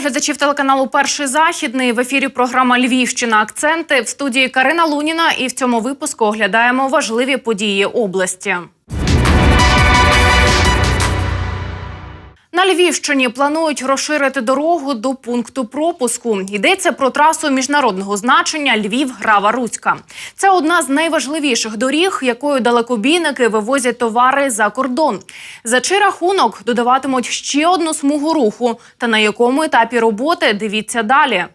Глядачів телеканалу Перший західний в ефірі. Програма Львівщина. Акценти в студії Карина Луніна. І в цьому випуску оглядаємо важливі події області. На Львівщині планують розширити дорогу до пункту пропуску. Йдеться про трасу міжнародного значення Львів Грава Руська. Це одна з найважливіших доріг, якою далекобійники вивозять товари за кордон. За чий рахунок додаватимуть ще одну смугу руху. Та на якому етапі роботи дивіться далі.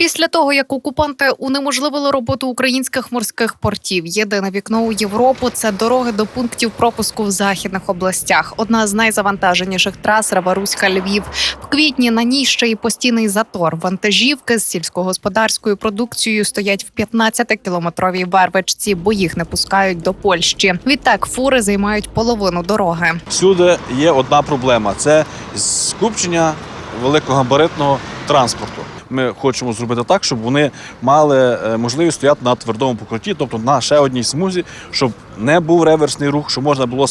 Після того, як окупанти унеможливили роботу українських морських портів, єдине вікно у Європу це дороги до пунктів пропуску в західних областях. Одна з найзавантаженіших трас Раваруська Львів. В квітні на ній ще й постійний затор. Вантажівки з сільськогосподарською продукцією стоять в 15-кілометровій вервичці, бо їх не пускають до Польщі. Відтак фури займають половину дороги. Всюди є одна проблема: це скупчення великогабаритного транспорту. Ми хочемо зробити так, щоб вони мали е, можливість стояти на твердому покритті, тобто на ще одній смузі, щоб не був реверсний рух, щоб можна було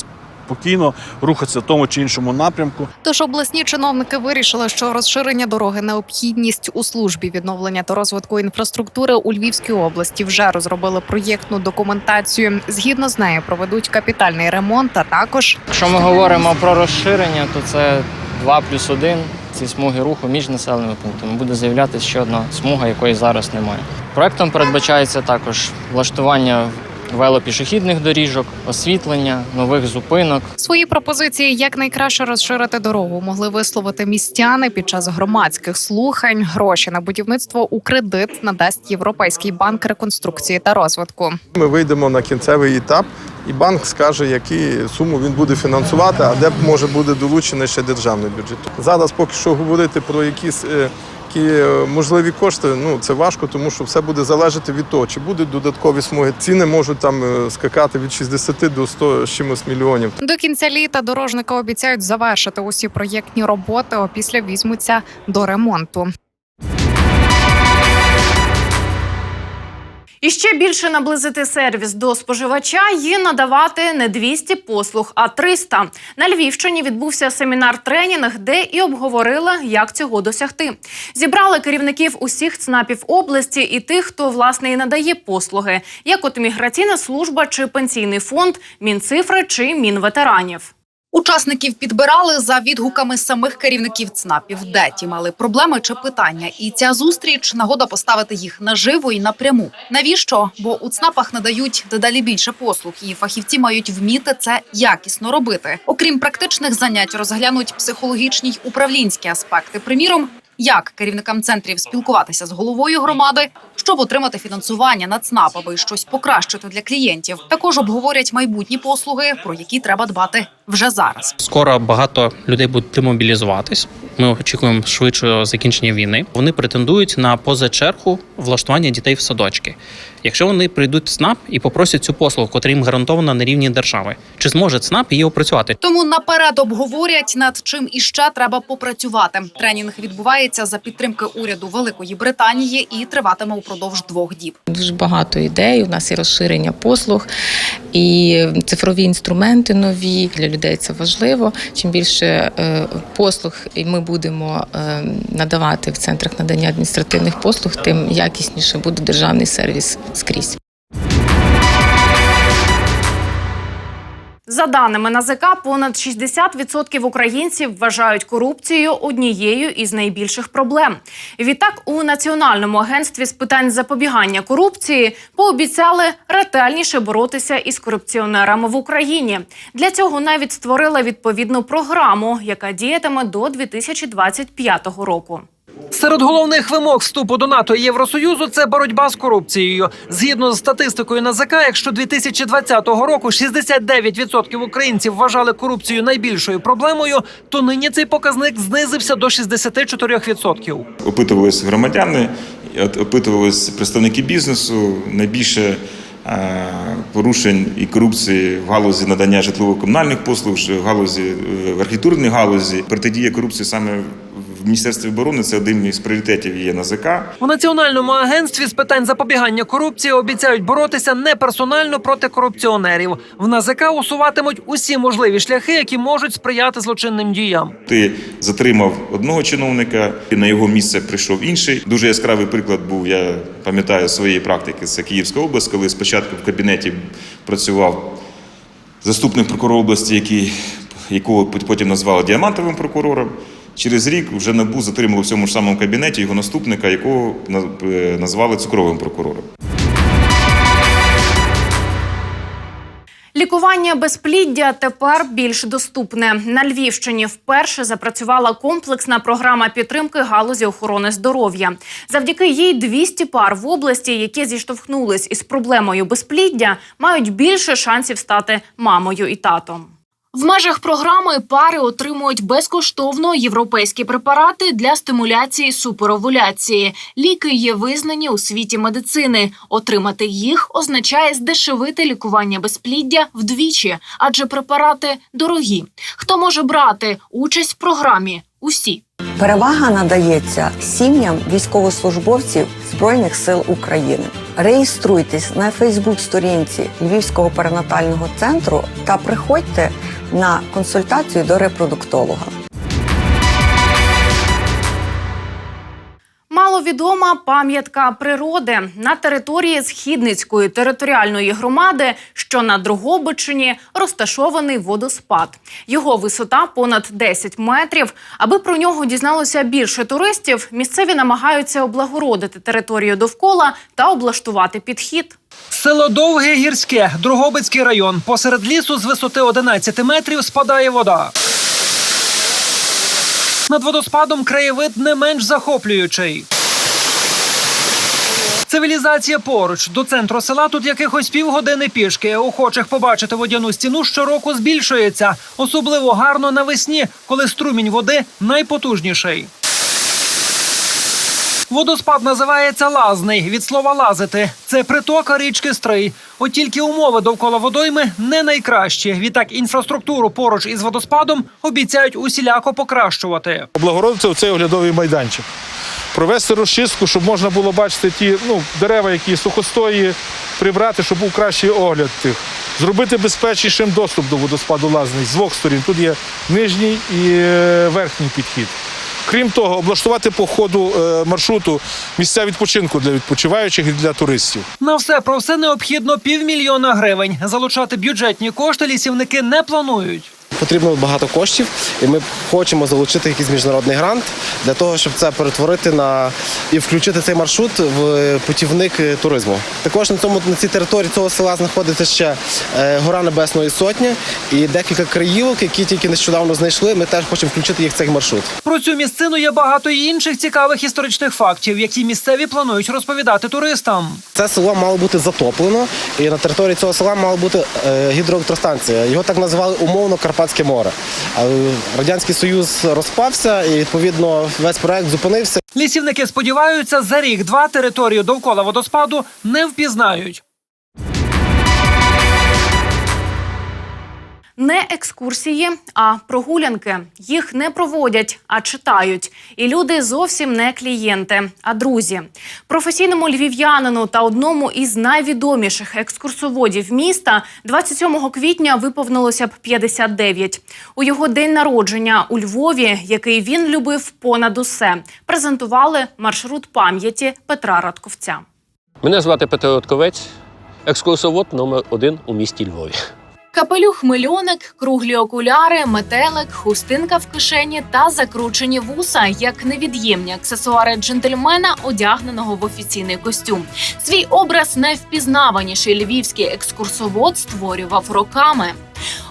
спокійно рухатися в тому чи іншому напрямку. Тож обласні чиновники вирішили, що розширення дороги необхідність у службі відновлення та розвитку інфраструктури у Львівській області вже розробили проєктну документацію. Згідно з нею проведуть капітальний ремонт, а також Якщо ми говоримо про розширення, то це 2 плюс 1 ці смуги руху між населеними пунктами. Буде з'являтися ще одна смуга, якої зараз немає. Проектом передбачається також влаштування велопішохідних доріжок, освітлення, нових зупинок. свої пропозиції, як найкраще розширити дорогу, могли висловити містяни під час громадських слухань. Гроші на будівництво у кредит надасть Європейський банк реконструкції та розвитку. Ми вийдемо на кінцевий етап, і банк скаже, які суму він буде фінансувати, а де може буде долучений ще державний бюджет. Зараз поки що говорити про якісь е, які е, можливі кошти, ну це важко, тому що все буде залежати від того, чи будуть додаткові смуги. Ціни можуть там е, скакати від 60 до 100 з чимось мільйонів. До кінця літа дорожники обіцяють завершити усі проєктні роботи. а Після візьмуться до ремонту. І ще більше наблизити сервіс до споживача і надавати не 200 послуг, а 300. На Львівщині відбувся семінар-тренінг, де і обговорили, як цього досягти. Зібрали керівників усіх ЦНАПів області і тих, хто власне і надає послуги, як от міграційна служба чи пенсійний фонд, мінцифри чи мінветеранів. Учасників підбирали за відгуками самих керівників ЦНАПів, де ті мали проблеми чи питання. І ця зустріч нагода поставити їх наживо і напряму. Навіщо? Бо у ЦНАПах надають дедалі більше послуг, і фахівці мають вміти це якісно робити. Окрім практичних занять, розглянуть психологічні й управлінські аспекти. Приміром, як керівникам центрів спілкуватися з головою громади, щоб отримати фінансування на ЦНАП, аби щось покращити для клієнтів. Також обговорять майбутні послуги, про які треба дбати вже зараз. Скоро багато людей будуть демобілізуватись. Ми очікуємо швидшого закінчення війни. Вони претендують на позачергу влаштування дітей в садочки. Якщо вони прийдуть в СНАП і попросять цю послугу, котра їм гарантована на рівні держави, чи зможе ЦНАП її опрацювати? Тому наперед обговорять над чим іще треба попрацювати. Тренінг відбувається за підтримки уряду Великої Британії і триватиме упродовж двох діб. Дуже багато ідей. У нас є розширення послуг і цифрові інструменти нові для людей. Це важливо. Чим більше е, послуг ми будемо е, надавати в центрах надання адміністративних послуг, тим якісніше буде державний сервіс скрізь. За даними НАЗК, понад 60% українців вважають корупцію однією із найбільших проблем. Відтак, у Національному агентстві з питань запобігання корупції пообіцяли ретельніше боротися із корупціонерами в Україні. Для цього навіть створили відповідну програму, яка діятиме до 2025 року. Серед головних вимог вступу до НАТО і Євросоюзу це боротьба з корупцією. Згідно з статистикою НАЗК, якщо 2020 року 69% українців вважали корупцію найбільшою проблемою, то нині цей показник знизився до 64%. Опитувалися громадяни, опитувалися представники бізнесу. Найбільше е, порушень і корупції в галузі надання житлово-комунальних послуг, в галузі е, в архітектурній галузі. Протидія корупції саме в Міністерстві оборони це один із пріоритетів є НАЗК. У національному агентстві з питань запобігання корупції обіцяють боротися не персонально проти корупціонерів. В НАЗК усуватимуть усі можливі шляхи, які можуть сприяти злочинним діям. Ти затримав одного чиновника, і на його місце прийшов інший. Дуже яскравий приклад був. Я пам'ятаю своєї практики. Це Київська область, коли спочатку в кабінеті працював заступник прокурора області, який, якого потім назвали діамантовим прокурором. Через рік вже НАБУ затримало в цьому ж самому кабінеті його наступника, якого е, назвали цукровим прокурором. Лікування безпліддя тепер більш доступне. На Львівщині вперше запрацювала комплексна програма підтримки галузі охорони здоров'я. Завдяки їй 200 пар в області, які зіштовхнулись із проблемою безпліддя, мають більше шансів стати мамою і татом. В межах програми пари отримують безкоштовно європейські препарати для стимуляції суперовуляції. Ліки є визнані у світі медицини. Отримати їх означає здешевити лікування безпліддя вдвічі, адже препарати дорогі. Хто може брати участь в програмі? Усі. Перевага надається сім'ям військовослужбовців Збройних сил України. Реєструйтесь на Фейсбук-сторінці Львівського перинатального центру та приходьте на консультацію до репродуктолога. Маловідома пам'ятка природи на території Східницької територіальної громади, що на Дрогобичині, розташований водоспад. Його висота понад 10 метрів. Аби про нього дізналося більше туристів, місцеві намагаються облагородити територію довкола та облаштувати підхід. Село Довге гірське, Другобицький район. Посеред лісу з висоти 11 метрів спадає вода. Над водоспадом краєвид не менш захоплюючий. Цивілізація поруч до центру села тут якихось півгодини пішки. Охочих побачити водяну стіну щороку збільшується, особливо гарно навесні, коли струмінь води найпотужніший. Водоспад називається Лазний від слова лазити. Це притока річки Стрий. От тільки умови довкола водойми не найкращі. Відтак інфраструктуру поруч із водоспадом обіцяють усіляко покращувати. облагородити цей оглядовий майданчик. Провести розчистку, щоб можна було бачити ті ну, дерева, які сухостої, прибрати, щоб був кращий огляд тих. Зробити безпечнішим доступ до водоспаду Лазний з двох сторін. Тут є нижній і е, верхній підхід. Крім того, облаштувати по ходу е, маршруту місця відпочинку для відпочиваючих і для туристів. На все про все необхідно півмільйона гривень. Залучати бюджетні кошти лісівники не планують. Потрібно багато коштів, і ми хочемо залучити якийсь міжнародний грант для того, щоб це перетворити на і включити цей маршрут в путівник туризму. Також на цьому на цій території цього села знаходиться ще е, гора Небесної Сотні і декілька краївок, які тільки нещодавно знайшли. Ми теж хочемо включити їх в цей маршрут. Про цю місцину є багато і інших цікавих історичних фактів, які місцеві планують розповідати туристам. Це село мало бути затоплено, і на території цього села мала бути е, гідроелектростанція. Його так називали умовно Карпатське море. Радянський союз розпався, і відповідно весь проект зупинився. Лісівники сподіваються, за рік-два територію довкола водоспаду не впізнають. Не екскурсії, а прогулянки. Їх не проводять, а читають. І люди зовсім не клієнти, а друзі. Професійному львів'янину та одному із найвідоміших екскурсоводів міста 27 квітня виповнилося б 59. У його день народження у Львові, який він любив понад усе, презентували маршрут пам'яті Петра Радковця. Мене звати Петро Ротковець, екскурсовод номер один у місті Львові. Капелюх мильоник, круглі окуляри, метелик, хустинка в кишені та закручені вуса як невід'ємні аксесуари джентльмена, одягненого в офіційний костюм. Свій образ найвпізнаваніший львівський екскурсовод створював роками.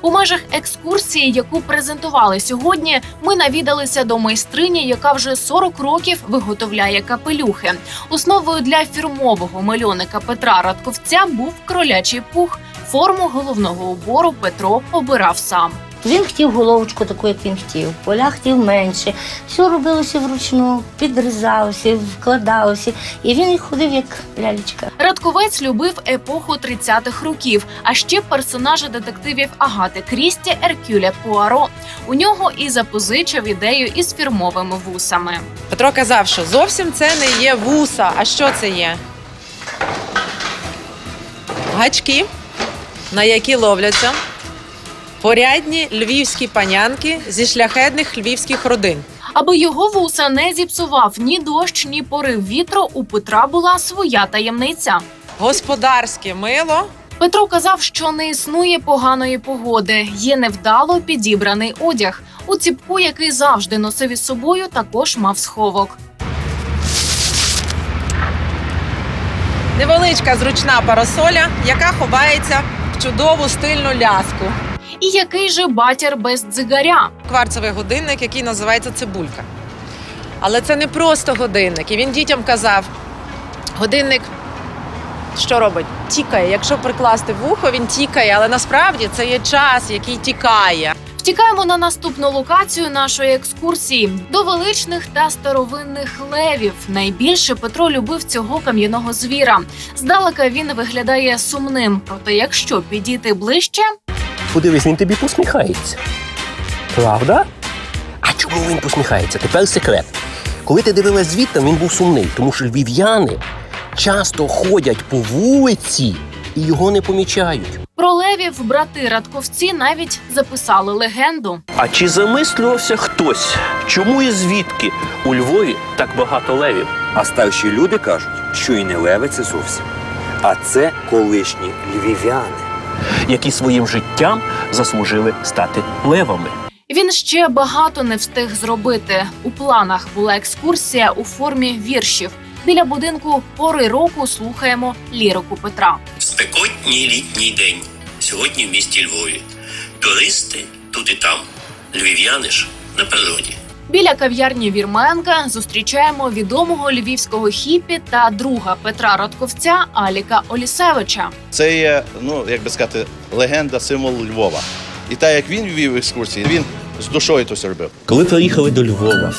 У межах екскурсії, яку презентували сьогодні, ми навідалися до майстрині, яка вже 40 років виготовляє капелюхи. Основою для фірмового мальоника Петра Радковця був кролячий пух. Форму головного убору Петро обирав сам. Він хотів головочку таку, як він хотів. Поля хотів менше. Все робилося вручну, підрізалося, вкладалося. І він ходив як лялечка. Радковець любив епоху 30-х років, а ще персонажа детективів Агати Крісті Еркюля Пуаро. У нього і запозичив ідею із фірмовими вусами. Петро казав, що зовсім це не є вуса. А що це є? Гачки, на які ловляться порядні львівські панянки зі шляхетних львівських родин. Аби його вуса не зіпсував ні дощ, ні порив вітру, у Петра була своя таємниця. Господарське мило. Петро казав, що не існує поганої погоди, є невдало підібраний одяг. У ціпку, який завжди носив із собою, також мав сховок. Невеличка зручна парасоля, яка ховається чудову стильну ляску. І який же батір без дзигаря? Кварцевий годинник, який називається цибулька. Але це не просто годинник. І він дітям казав: годинник що робить? Тікає. Якщо прикласти вухо, він тікає, але насправді це є час, який тікає. Втікаємо на наступну локацію нашої екскурсії до величних та старовинних левів. Найбільше Петро любив цього кам'яного звіра. Здалека він виглядає сумним. Проте, якщо підійти ближче, Подивись, він тобі посміхається. Правда? А чому він посміхається? Тепер секрет. Коли ти дивилась звідти, він був сумний, тому що львів'яни часто ходять по вулиці і його не помічають. про левів брати Радковці навіть записали легенду. А чи замислювався хтось, чому і звідки у Львові так багато левів? А старші люди кажуть, що і не леви це зовсім, а це колишні львів'яни. які своїм життям заслужили стати левами? Він ще багато не встиг зробити. У планах була екскурсія у формі віршів. Біля будинку пори року слухаємо лірику Петра. Спекотній літній день сьогодні в місті Львові. Туристи тут і там. Львів'яни ж на природі. Біля кав'ярні Вірменка зустрічаємо відомого львівського хіпі та друга Петра Радковця Аліка Олісевича. Це є, ну як би сказати, легенда, символ Львова. І так як він вів екскурсії, він з душою то все робив. Коли приїхали до Львова,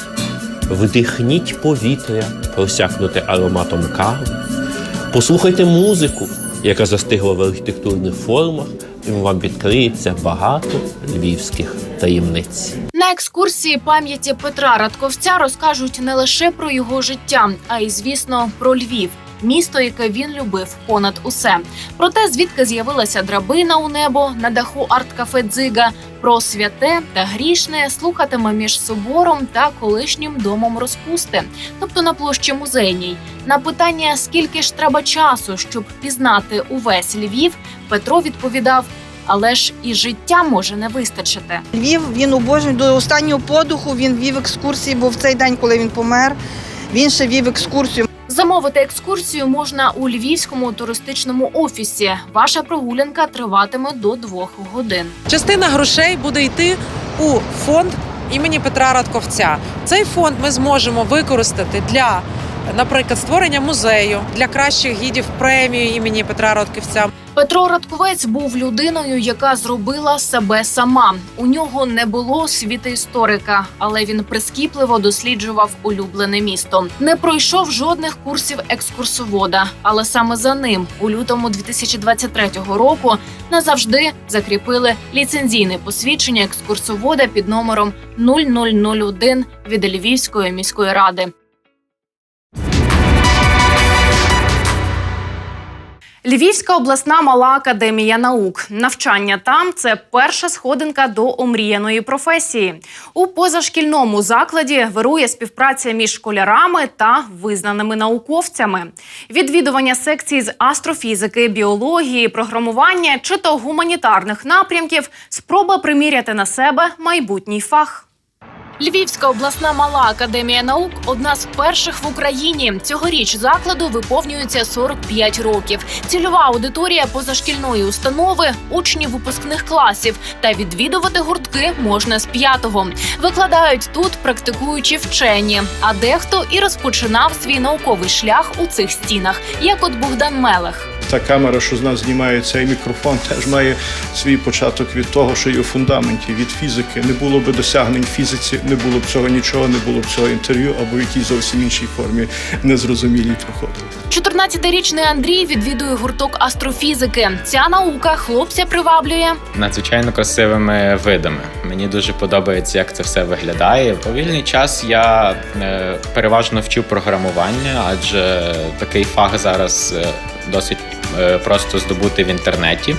вдихніть повітря, просякнуте ароматом кави, послухайте музику, яка застигла в архітектурних формах, і вам відкриється багато львівських таємниць. На екскурсії пам'яті Петра Радковця розкажуть не лише про його життя, а й, звісно, про Львів. Місто, яке він любив понад усе. Про те, звідки з'явилася драбина у небо на даху арт-кафе Дзига, про святе та грішне слухатиме між собором та колишнім домом розпусти, тобто на площі музейній. На питання, скільки ж треба часу, щоб пізнати увесь Львів, Петро відповідав: але ж і життя може не вистачити. Львів він обожнює до останнього подуху. Він вів екскурсії, бо в цей день, коли він помер, він ще вів екскурсію. Замовити екскурсію можна у львівському туристичному офісі. Ваша прогулянка триватиме до двох годин. Частина грошей буде йти у фонд імені Петра Радковця. Цей фонд ми зможемо використати для, наприклад, створення музею для кращих гідів премії імені Петра Радковця. Петро Радковець був людиною, яка зробила себе сама. У нього не було освіти історика, але він прискіпливо досліджував улюблене місто. Не пройшов жодних курсів екскурсовода, але саме за ним у лютому 2023 року назавжди закріпили ліцензійне посвідчення екскурсовода під номером 0001 від Львівської міської ради. Львівська обласна мала академія наук. Навчання там це перша сходинка до омріяної професії. У позашкільному закладі вирує співпраця між школярами та визнаними науковцями. Відвідування секцій з астрофізики, біології, програмування чи то гуманітарних напрямків спроба приміряти на себе майбутній фах. Львівська обласна мала академія наук одна з перших в Україні. Цьогоріч закладу виповнюється 45 років. Цільова аудиторія позашкільної установи учні випускних класів. Та відвідувати гуртки можна з п'ятого. Викладають тут практикуючі вчені. А дехто і розпочинав свій науковий шлях у цих стінах, як от Богдан Мелех. Та камера, що з нас знімає цей мікрофон, теж має свій початок від того, що є у фундаменті, від фізики. Не було б досягнень фізиці, не було б цього нічого, не було б цього інтерв'ю або в якійсь зовсім іншій формі незрозумілій проходили. 14-річний Андрій відвідує гурток астрофізики. Ця наука хлопця приваблює. надзвичайно красивими видами. Мені дуже подобається, як це все виглядає. У вільний час я е, переважно вчу програмування, адже такий фах зараз е, досить просто здобути в інтернеті.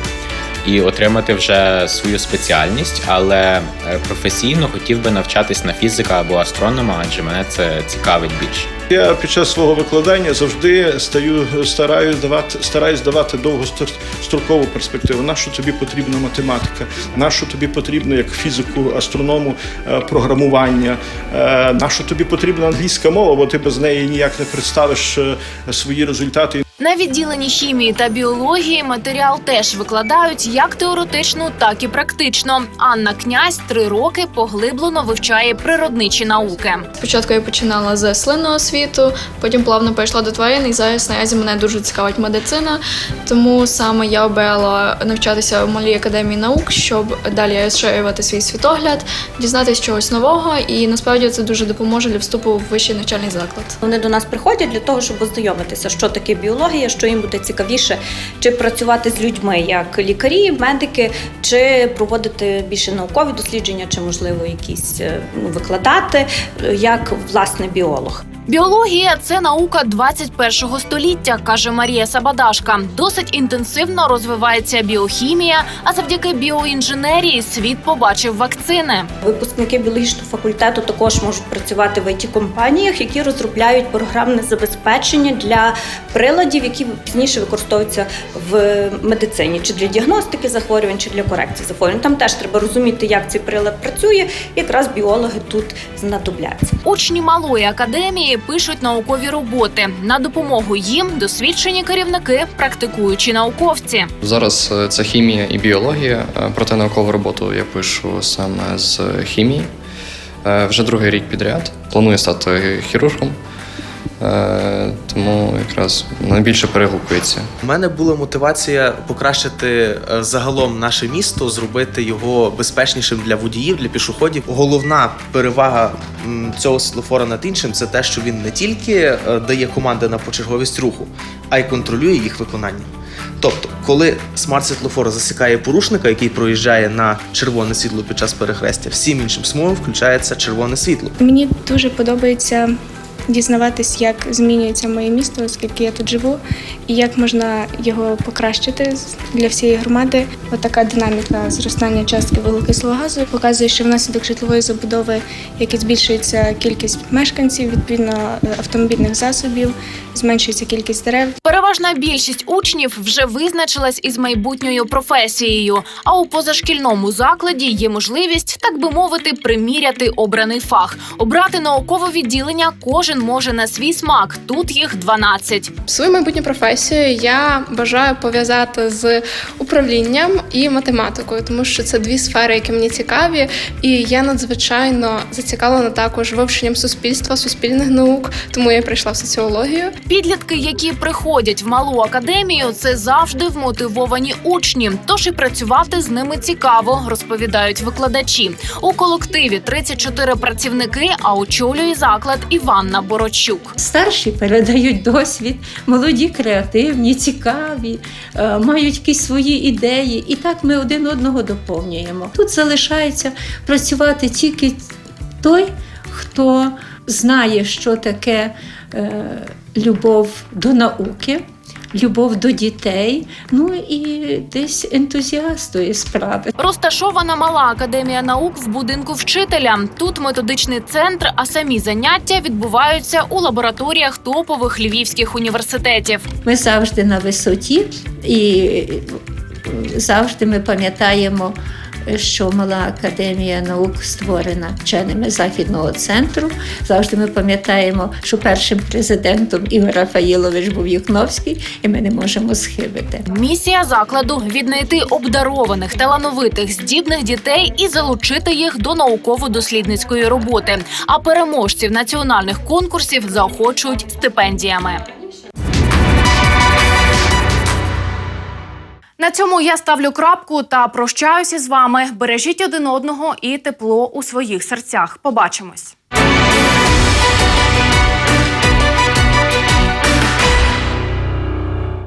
І отримати вже свою спеціальність, але е, професійно хотів би навчатись на фізика або астронома, адже мене це цікавить більше. Я під час свого викладання завжди стаю, стараюсь давати, стараюсь давати довгострокову перспективу. На що тобі потрібна математика, на що тобі потрібно як фізику, астроному е, програмування, е, на що тобі потрібна англійська мова, бо ти без неї ніяк не представиш е, свої результати. На відділенні хімії та біології матеріал теж викладають як теоретично, так і практично. Анна Князь три роки поглиблено вивчає природничі науки. Спочатку я починала з слинного світу, потім плавно перейшла до тварин, і зараз наразі мене дуже цікавить медицина. Тому саме я обрала навчатися в малій академії наук, щоб далі розширювати свій світогляд, дізнатися чогось нового, і насправді це дуже допоможе для вступу в вищий навчальний заклад. Вони до нас приходять для того, щоб ознайомитися, що таке біологія, що їм буде цікавіше, чи працювати з людьми як лікарі, медики, чи проводити більше наукові дослідження, чи можливо якісь е, ну, викладати як власне біолог. Біологія це наука 21-го століття, каже Марія Сабадашка. Досить інтенсивно розвивається біохімія, а завдяки біоінженерії світ побачив вакцини. Випускники біологічного факультету також можуть працювати в it компаніях які розробляють програмне забезпечення для приладів, які пізніше використовуються в медицині, чи для діагностики захворювань, чи для корекції захворювань. Там теж треба розуміти, як цей прилад працює. Якраз біологи тут знадобляться. Учні малої академії пишуть наукові роботи. На допомогу їм досвідчені керівники, практикуючі науковці. Зараз е, це хімія і біологія. Е, Проте наукову роботу я пишу саме з хімії. Е, Вже другий рік підряд. Планую стати хірургом, тому якраз найбільше перегукується. У мене була мотивація покращити е, загалом наше місто, зробити його безпечнішим для водіїв, для пішоходів. Головна перевага цього світлофора над іншим це те, що він не тільки е, дає команди на почерговість руху, а й контролює їх виконання. Тобто, коли смарт-світлофор засікає порушника, який проїжджає на червоне світло під час перехрестя, всім іншим смугам включається червоне світло. Мені дуже подобається дізнаватись, як змінюється моє місто, оскільки я тут живу, і як можна його покращити для всієї громади. Отака динаміка зростання частки вуглекислого газу показує, що внаслідок житлової забудови, як і збільшується кількість мешканців, відповідно автомобільних засобів, зменшується кількість дерев. Переважна більшість учнів вже визначилась із майбутньою професією. А у позашкільному закладі є можливість, так би мовити, приміряти обраний фах. Обрати наукове відділення кожен може на свій смак. Тут їх 12. Свою майбутню професію я бажаю пов'язати з управлінням і математикою, тому що це дві сфери, які мені цікаві, і я надзвичайно зацікавлена також вивченням суспільства, суспільних наук, тому я прийшла в соціологію. Підлітки, які приходять в малу академію, це завжди вмотивовані учні. Тож і працювати з ними цікаво, розповідають викладачі. У колективі 34 працівники, а очолює заклад Іванна Борочук. Старші передають досвід, молоді креативні, цікаві, е, мають якісь свої ідеї, і так ми один одного доповнюємо. Тут залишається працювати тільки той, хто знає, що таке е, любов до науки. Любов до дітей, ну і десь ентузіаст тої справи. Розташована мала академія наук в будинку вчителя. Тут методичний центр, а самі заняття відбуваються у лабораторіях топових львівських університетів. Ми завжди на висоті, і завжди ми пам'ятаємо, що мала академія наук створена вченими західного центру. Завжди ми пам'ятаємо, що першим президентом Ігор Рафаїлович був Юхновський, і ми не можемо схибити. Місія закладу віднайти обдарованих, талановитих, здібних дітей і залучити їх до науково-дослідницької роботи. А переможців національних конкурсів заохочують стипендіями. На цьому я ставлю крапку та прощаюся з вами. Бережіть один одного і тепло у своїх серцях. Побачимось.